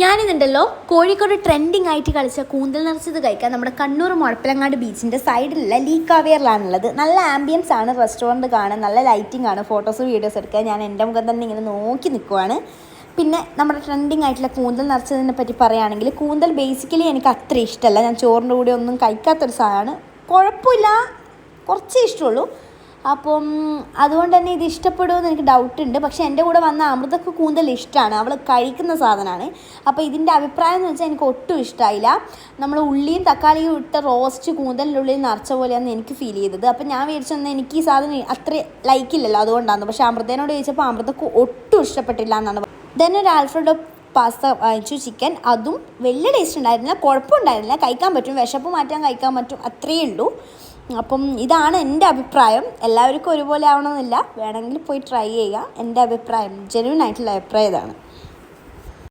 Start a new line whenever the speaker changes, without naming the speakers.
ഞാനിതുണ്ടല്ലോ Kozhikode trending ആയിട്ട് കളിച്ച കൂന്തൽ നിറച്ചത് കഴിക്കാൻ നമ്മുടെ കണ്ണൂർ മുഴപ്പിലങ്ങാട് ബീച്ചിന്റെ സൈഡിലുള്ള ലീക്കാവിയറിലാണുള്ളത് നല്ല ആംബിയൻസ് ആണ് റെസ്റ്റോറന്റ് കാണാൻ നല്ല ലൈറ്റിംഗ് ആണ് ഫോട്ടോസ് വീഡിയോസ് എടുക്കാൻ ഞാൻ എന്റെ മുഖം തന്നെ ഇങ്ങനെ നോക്കി നിൽക്കുവാണ് പിന്നെ നമ്മുടെ ട്രെൻഡിങ് ആയിട്ടുള്ള കൂന്തൽ നിറച്ചതിനെ പറ്റി പറയുകയാണെങ്കിൽ കൂന്തൽ ബേസിക്കലി എനിക്ക് അത്ര ഇഷ്ടമല്ല. ഞാൻ ചോറിന്റെ കൂടെ ഒന്നും കഴിക്കാത്തൊരു സാധനമാണ്. കുഴപ്പമില്ല. കുറച്ചേ ഇഷ്ടമുള്ളൂ. അപ്പം അതുകൊണ്ട് തന്നെ ഇത് ഇഷ്ടപ്പെടുമെന്ന് എനിക്ക് ഡൗട്ട് ഉണ്ട്. പക്ഷേ എന്റെ കൂടെ വന്ന അമൃതക്ക് കൂന്തൽ ഇഷ്ടമാണ് അവൾ കഴിക്കുന്ന സാധനമാണ്. അപ്പോൾ ഇതിന്റെ അഭിപ്രായം എന്ന് വെച്ചാൽ എനിക്ക് ഒട്ടും ഇഷ്ടമായില്ല നമ്മൾ ഉള്ളിയും തക്കാളിയും ഇട്ട റോസ്റ്റ് കൂന്തലിന്റെ ഉള്ളിൽ നിറച്ച പോലെയാണ് എനിക്ക് ഫീൽ ചെയ്തത്. അപ്പോൾ ഞാൻ വിചാരിച്ചെന്നാൽ എനിക്ക് ഈ സാധനം അത്ര ലൈക്കില്ലല്ലോ അതുകൊണ്ടാണ്. പക്ഷേ അമൃതേനോട് ചോദിച്ചപ്പോൾ അമൃതക്ക് ഒട്ടും ഇഷ്ടപ്പെട്ടില്ല എന്നാണ് ദെൻ ഒരു ആൽഫ്രഡോ പാസ്ത വാങ്ങിച്ചു ചിക്കൻ. അതും വലിയ ടേസ്റ്റ് ഉണ്ടായിരുന്നില്ല. കുഴപ്പമുണ്ടായിരുന്നില്ല. കഴിക്കാൻ പറ്റും. വിശപ്പ് മാറ്റാൻ കഴിക്കാൻ പറ്റും. അത്രയേ ഉള്ളൂ. അപ്പം ഇതാണ് എന്റെ അഭിപ്രായം. എല്ലാവർക്കും ഒരുപോലെ ആവണമെന്നില്ല. വേണമെങ്കിൽ പോയി ട്രൈ ചെയ്യുക. എന്റെ അഭിപ്രായം. ജെന്യൂൻ ആയിട്ടുള്ള അഭിപ്രായം ഇതാണ്.